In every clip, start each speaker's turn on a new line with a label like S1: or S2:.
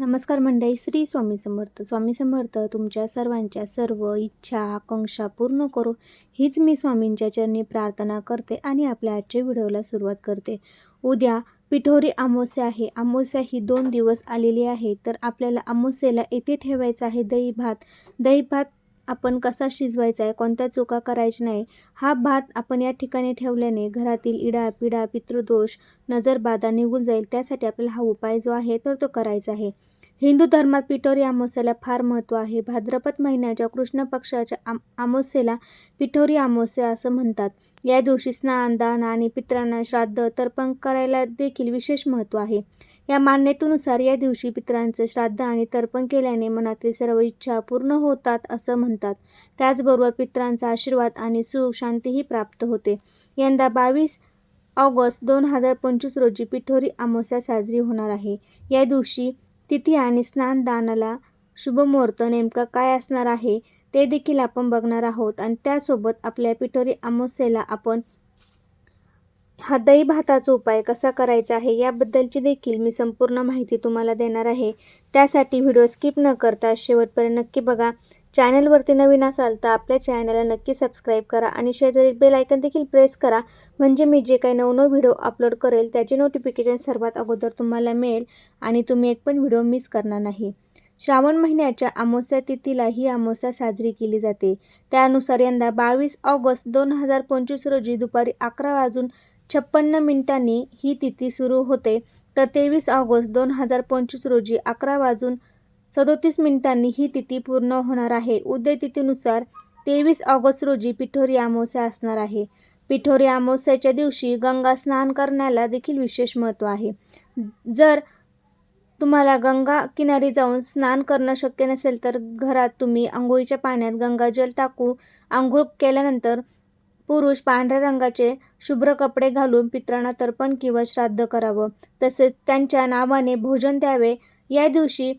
S1: नमस्कार मंडळी श्री स्वामी समर्थ. स्वामी समर्थ तुमच्या सर्वांच्या सर्व इच्छा आकांक्षा पूर्ण करो हीच मी स्वामींच्या चरणी प्रार्थना करते आणि आपल्या आजच्या व्हिडिओला सुरुवात करते. उद्या पिठोरी अमावस्या आहे. अमावस्या ही दोन दिवस आलेली आहे. तर आपल्याला अमावस्येला येथे ठेवायचं आहे दही भात. दही भात आपण कसा शिजवायचा आहे कोणत्या चुका करायच्या नाही हा भात आपण या ठिकाणी ठेवल्याने घरातील इडा पिडा पितृदोष नजरबाधा निघून जाईल. त्यासाठी आपल्याला हा उपाय जो आहे तर तो करायचा आहे. हिंदू धर्मात पिठोरी अमावस्याला फार महत्त्व आहे. भाद्रपद महिन्याच्या कृष्ण पक्षाच्या आम अमावस्येला पिठोरी अमावस्या असं म्हणतात. या दिवशी स्नान दान आणि पित्रांना श्राद्ध तर्पण करायला देखील विशेष महत्त्व आहे. या मान्यतेनुसार या दिवशी पितरांचे श्राद्ध आणि तर्पण केल्याने मनातील सर्व इच्छा पूर्ण होतात असं म्हणतात. त्याचबरोबर पितरांचा आशीर्वाद आणि सुख शांतीही प्राप्त होते. यंदा बावीस ऑगस्ट दोन हजार पंचवीस रोजी पिठोरी अमावस्या साजरी होणार आहे. या दिवशी तिथी आणि स्नानदानाला शुभमुहूर्त नेमका काय असणार आहे ते देखील आपण बघणार आहोत आणि त्यासोबत आपल्या पिठोरी अमावस्येला आपण हा दही भाताचा उपाय कसा करायचा आहे याबद्दलची देखील मी संपूर्ण माहिती तुम्हाला देणार आहे. त्यासाठी व्हिडिओ स्किप न करता शेवटपर्यंत नक्की बघा. चॅनलवरती नवीन असाल तर आपल्या चॅनलला नक्की सबस्क्राईब करा आणि शेजारी बेल आयकन देखील प्रेस करा. म्हणजे मी जे काही नवनव व्हिडिओ अपलोड करेल त्याचे नोटिफिकेशन सर्वात अगोदर तुम्हाला मिळेल आणि तुम्ही एक पण व्हिडिओ मिस करणार नाही. श्रावण महिन्याच्या अमावस्या तिथीला ही अमावस्या साजरी केली जाते. त्यानुसार यंदा बावीस ऑगस्ट दोन हजार पंचवीस रोजी दुपारी अकरा वाजून छप्पन्न मिनिटांनी ही तिथी सुरू होते. तर तेवीस ऑगस्ट दोन हजार पंचवीस रोजी अकरा वाजून सदोतीस मिनिटांनी ही तिथी पूर्ण होणार आहे. उदय तिथीनुसार तेवीस ऑगस्ट रोजी पिठोरी अमावस्या असणार आहे. पिठोरी अमावस्याच्या दिवशी गंगा स्नान करण्याला देखील विशेष महत्त्व आहे. जर तुम्हाला गंगा किनारी जाऊन स्नान करणं शक्य नसेल तर घरात तुम्ही आंघोळीच्या पाण्यात गंगाजल टाकू आंघोळ केल्यानंतर पुरुष पांढऱ्या रंगाचे शुभ्र कपडे घालून पित्रांना तर्पण किंवा श्राद्ध करावं. तसेच त्यांच्या नावाने भोजन द्यावे. या दिवशी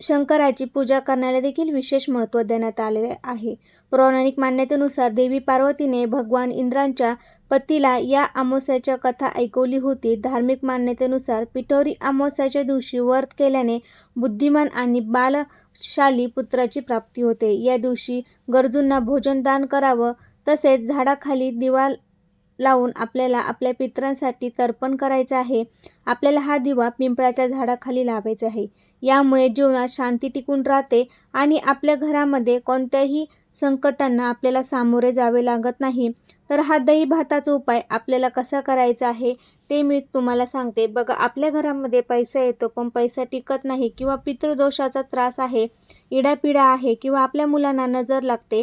S1: शंकराची पूजा करण्याला देखील विशेष महत्त्व देण्यात आलेले आहे. पौराणिक मान्यतेनुसार देवी पार्वतीने भगवान इंद्रांच्या पतीला या अमावस्याच्या कथा ऐकवली होती. धार्मिक मान्यतेनुसार पिठोरी अमावस्याच्या दिवशी व्रत केल्याने बुद्धिमान आणि बालशाली पुत्राची प्राप्ती होते. या दिवशी गरजूंना भोजनदान करावं तसेच झाडाखाली दिवा लावून आपल्याला आपल्या पितरांसाठी तर्पण करायचं आहे. आपल्याला हा दिवा पिंपळाच्या झाडाखाली लावायचा आहे. यामुळे जीवनात शांती टिकून राहते आणि आपल्या घरामध्ये कोणत्याही संकटांना आपल्याला सामोरे जावे लागत नाही. तर हा दही भाताचा उपाय आपल्याला कसा करायचा आहे ते मी तुम्हाला सांगते. बघा आपल्या घरामध्ये पैसा येतो पण पैसा टिकत नाही किंवा पितृदोषाचा त्रास आहे इडापिडा आहे किंवा आपल्या मुलांना नजर लागते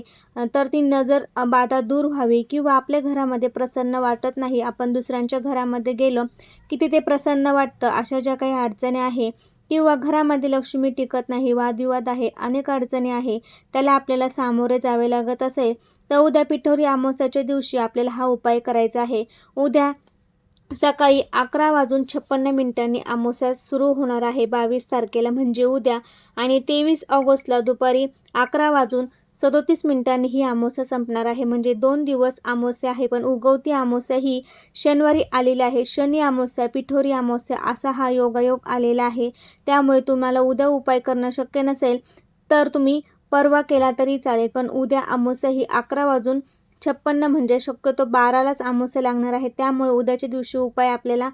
S1: तर ती नजर बाधा दूर व्हावी किंवा आपल्या घरामध्ये प्रसन्न वाटत नाही. आपण दुसऱ्यांच्या घरामध्ये गेलो की तिथे प्रसन्न वाटतं अशा ज्या काही अडचणी आहे किंवा घरामध्ये लक्ष्मी टिकत नाही वादविवाद आहे अनेक अडचणी आहे त्याला आपल्याला सामोरे जावे लागत असेल तर उद्या पिठोरी अमावस्याच्या दिवशी आपल्याला हा उपाय करायचा आहे. उद्या सकाळी अकरा वाजून छप्पन्न मिनिटांनी अमावस्या सुरू होणार आहे. बावीस तारखेला म्हणजे उद्या आणि तेवीस ऑगस्टला दुपारी अकरा वाजून सदोतीस मिनिटांनी ही अमावस्या संपणार आहे. म्हणजे दोन दिवस अमावस्या आहे पण उगवती अमावस्या ही शनिवारी आलेली आहे. शनी अमावस्या पिठोरी अमावस्या असा हा योगायोग आलेला आहे. त्यामुळे तुम्हाला उद्या उपाय करणं शक्य नसेल तर तुम्ही परवा केला तरी चालेल पण उद्या अमावस्या ही अकरा वाजून छप्पन्न म्हणजे शक्यतो बारालाच अमावस्या लागणार आहे. त्यामुळे उद्याच्या दिवशी उपाय आपल्याला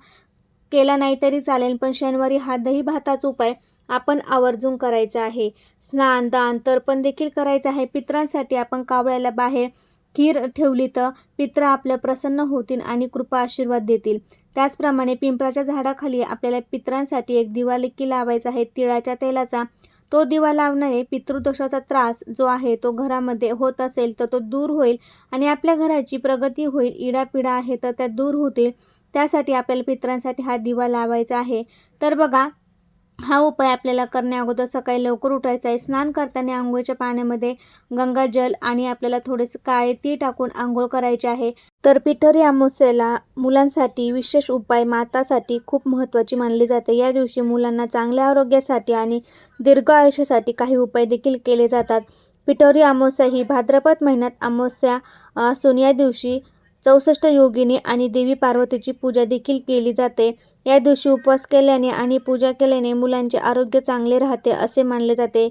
S1: केला नाही तरी चालेल पण शनिवारी हा दही भाताचा उपाय आपण आवर्जून करायचा आहे. स्नान दान तर्पण देखील करायचं आहे. पित्रांसाठी आपण कावळ्याला बाहेर खीर ठेवली तर पित्र आपल्या प्रसन्न होतील आणि कृपा आशीर्वाद देतील. त्याचप्रमाणे पिंपळाच्या झाडाखाली आपल्याला पित्रांसाठी एक दिवा लिक्की लावायचा आहे. तिळाच्या तेलाचा तो दिवा लावण्याने पितृदोषाचा त्रास जो आहे तो घरामध्ये होत असेल तर तो दूर होईल आणि आपल्या घराची प्रगती होईल. इडापिडा आहे तर त्या दूर होतील. त्यासाठी आपल्याला पित्रांसाठी हा दिवा लावायचा आहे. तर बघा हा उपाय आपल्याला करण्या अगोदर सकाळी लवकर उठायचा आहे. स्नान करताना आंघोळीच्या पाण्यामध्ये गंगाजल आणि आपल्याला थोडेसे काळे ती टाकून आंघोळ करायची आहे. तर पिठरी अमावस्येला मुलांसाठी विशेष उपाय मातासाठी खूप महत्त्वाची मानली जाते. या दिवशी मुलांना चांगल्या आरोग्यासाठी आणि दीर्घ आयुष्यासाठी काही उपाय देखील केले जातात. पिठोरी अमावस्या ही भाद्रपद महिन्यात अमावस्या असून या दिवशी चौसष्ट योगिनी आणि देवी पार्वतीची पूजा देखील केली जाते. या दिवशी उपवास केल्याने आणि पूजा केल्याने मुलांचे आरोग्य चांगले राहते असे मानले जाते.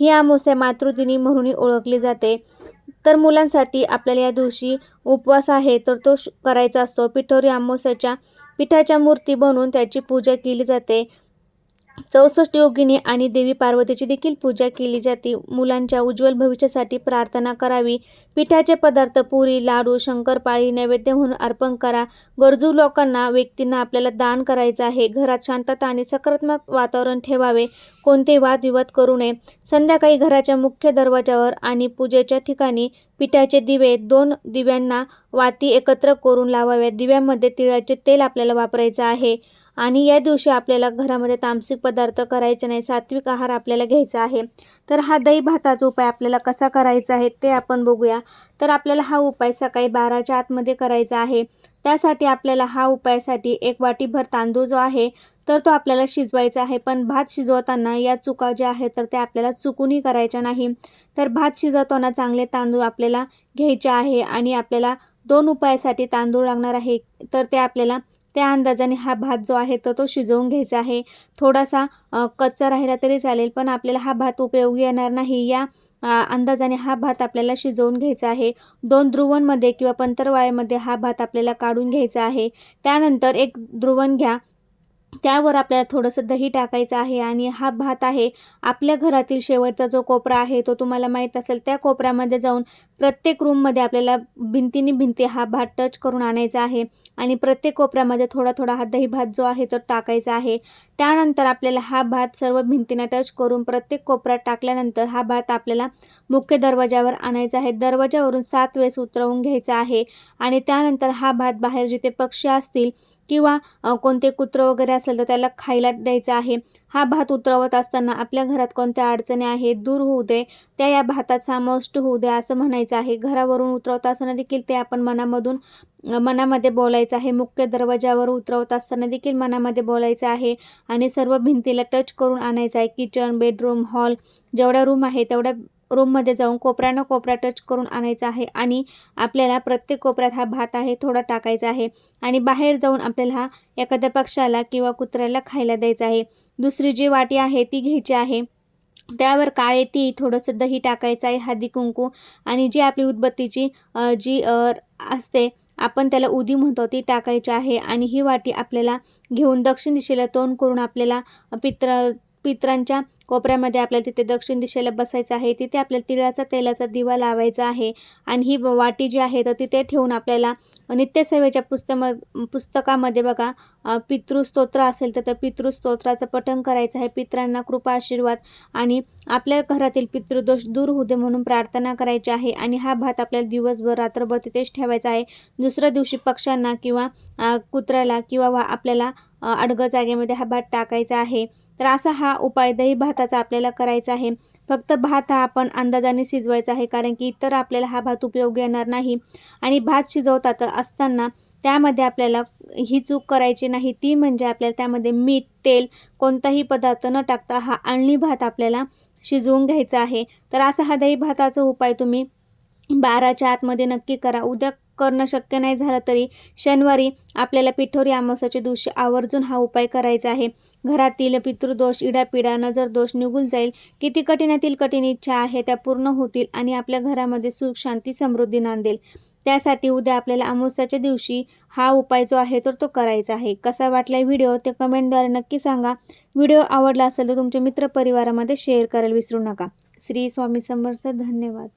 S1: ही अमावस्या मातृदिनी म्हणूनही ओळखली जाते. तर मुलांसाठी आपल्याला या दिवशी उपवास आहे तर तो करायचा असतो. पिठोरी आमोस्याच्या पिठाच्या मूर्ती बनवून त्याची पूजा केली जाते. चौसष्ट योगिनी आणि देवी पार्वतीची देखील पूजा केली जाते. मुलांच्या उज्ज्वल भविष्यासाठी प्रार्थना करावी. पिठाचे पदार्थ पुरी, लाडू, शंकरपाळी नैवेद्य म्हणून अर्पण करा. गरजू लोकांना, व्यक्तींना आपल्याला दान करायचं आहे. घरात शांतता आणि सकारात्मक वातावरण ठेवावे. कोणतेही वादविवाद करू नये. संध्याकाळी घराच्या मुख्य दरवाजावर आणि पूजेच्या ठिकाणी पिठाचे दिवे, दोन दिव्यांना वाती एकत्र करून लावाव्यात. दिव्यामध्ये तिळाचे तेल आपल्याला वापरायचं आहे. आणि या दिवशी आपल्याला घरामध्ये तामसिक पदार्थ करायचे नाही. सात्विक आहार आपल्याला घ्यायचा आहे. तर हा दही भाताचा उपाय आपल्याला कसा करायचा आहे ते आपण बघूया. तर आपल्याला हा उपाय सकाळी बाराच्या आतमध्ये करायचा आहे. त्यासाठी आपल्याला हा उपायासाठी एक वाटीभर तांदूळ जो आहे तर तो आपल्याला शिजवायचा आहे. पण भात शिजवताना या चुका ज्या आहेत तर त्या आपल्याला चुकूनही करायच्या नाही. तर भात शिजवताना चांगले तांदूळ आपल्याला घ्यायचे आहे आणि आपल्याला दोन उपायासाठी तांदूळ लागणार आहे. तर ते आपल्याला त्या अंदाजाने हा भात जो आहे तो तो शिजवून घ्यायचा आहे. थोडासा कच्चा राहिला तरी चालेल पण आपल्याला हा भात उपयोगी येणार नाही. या अंदाजाने हा भात आपल्याला शिजवून घ्यायचा आहे. दोन ध्रुवणमध्ये किंवा पंतरवाळ्यामध्ये हा भात आपल्याला काढून घ्यायचा आहे. त्यानंतर एक ध्रुवण घ्या. त्यावर आपल्याला थोडंसं दही टाकायचं आहे आणि हा भात आहे आपल्या घरातील शेवटचा जो कोपरा आहे तो तुम्हाला माहीत असेल त्या कोपऱ्यामध्ये जाऊन प्रत्येक रूममध्ये आपल्याला भिंतीनी भिंती हा भात टच करून आणायचा आहे आणि प्रत्येक कोपऱ्यामध्ये थोडा थोडा हा दही भात जो आहे तो टाकायचा आहे. त्यानंतर आपल्याला हा भात सर्व भिंतींना टच करून प्रत्येक कोपऱ्यात टाकल्यानंतर हा भात आपल्याला मुख्य दरवाजावर आणायचा आहे. दरवाजावरून सात वेळेस उतरवून घ्यायचा आहे आणि त्यानंतर हा भात बाहेर जिथे पक्षी असतील किंवा कोणते कुत्रं वगैरे असेल तर त्याला खायला द्यायचं आहे. हा भात उतरवत असताना आपल्या घरात कोणत्या अडचणी आहेत दूर होऊ दे, त्या या भातात समाविष्ट होऊ दे असं म्हणायचं आहे. घरावरून उतरवत असताना देखील ते आपण मनामधून मनामध्ये बोलायचं आहे. मुख्य दरवाजावर उतरवत असताना देखील मनामध्ये बोलायचं आहे आणि सर्व भिंतीला टच करून आणायचं आहे. किचन, बेडरूम, हॉल जेवढ्या रूम आहे तेवढ्या रूममध्ये जाऊन कोपऱ्यानं कोपरा टच करून आणायचा आहे आणि आपल्याला प्रत्येक कोपऱ्यात हा भात आहे थोडा टाकायचा आहे आणि बाहेर जाऊन आपल्याला हा एखाद्या पक्षाला किंवा कुत्र्याला खायला द्यायचा आहे. दुसरी जी वाटी आहे ती घ्यायची आहे. त्यावर काळे ती थोडंसं दही टाकायचं आहे, हळदी कुंकू आणि जी आपली उदबत्तीची जी असते आपण त्याला उदी म्हणतो ती टाकायची आहे आणि ही वाटी आपल्याला घेऊन दक्षिण दिशेला तोंड करून आपल्याला पित्र पित्रांच्या कोपऱ्यामध्ये आपल्याला तिथे दक्षिण दिशेला बसायचं आहे. तिथे आपल्याला तिळाचा तेलाचा दिवा लावायचा आहे आणि ही वाटी जी आहे तर तिथे ठेवून आपल्याला नित्यसेवेच्या पुस्तम पुस्तकामध्ये बघा पितृस्तोत्र असेल तर त्या पितृस्तोत्राचं पठण करायचं आहे. पित्रांना कृपा आशीर्वाद आणि आपल्या घरातील पितृदोष दूर होऊ दे म्हणून प्रार्थना करायची आहे आणि हा भात आपल्याला दिवसभर रात्रभर तिथेच ठेवायचा आहे. दुसऱ्या दिवशी पक्ष्यांना किंवा कुत्र्याला किंवा आपल्याला अडगं जागेमध्ये हा भात टाकायचा आहे. तर असा हा उपाय दही भाताचा आपल्याला करायचा आहे. फक्त भात हा आपण अंदाजाने शिजवायचा आहे कारण की इतर आपल्याला हा भात उपयोगी येणार नाही आणि भात शिजवतात असताना त्यामध्ये आपल्याला ही चूक करायची नाही ती म्हणजे आपल्याला त्यामध्ये मीठ, तेल कोणताही पदार्थ न टाकता हा आळणी भात आपल्याला शिजवून घ्यायचा आहे. तर असा हा दही भाताचा उपाय तुम्ही बाराच्या आतमध्ये नक्की करा. उद्या करणं शक्य नाही झालं तरी शनिवारी आपल्याला पिठोरी अमावस्याच्या दिवशी आवर्जून हा उपाय करायचा आहे. घरातील पितृदोष, इडापिडा, नजरदोष निघून जाईल. किती कठीणातील कठीण इच्छा आहे त्या पूर्ण होतील आणि आपल्या घरामध्ये सुख, शांती, समृद्धी नांदेल. त्यासाठी उद्या आपल्याला अमावस्याच्या दिवशी हा उपाय जो आहे तर तो करायचा आहे. कसा वाटला व्हिडिओ ते कमेंटद्वारे नक्की सांगा. व्हिडिओ आवडला असेल तर तुमच्या मित्रपरिवारामध्ये शेअर करायला विसरू नका. श्री स्वामी समर्थ. धन्यवाद.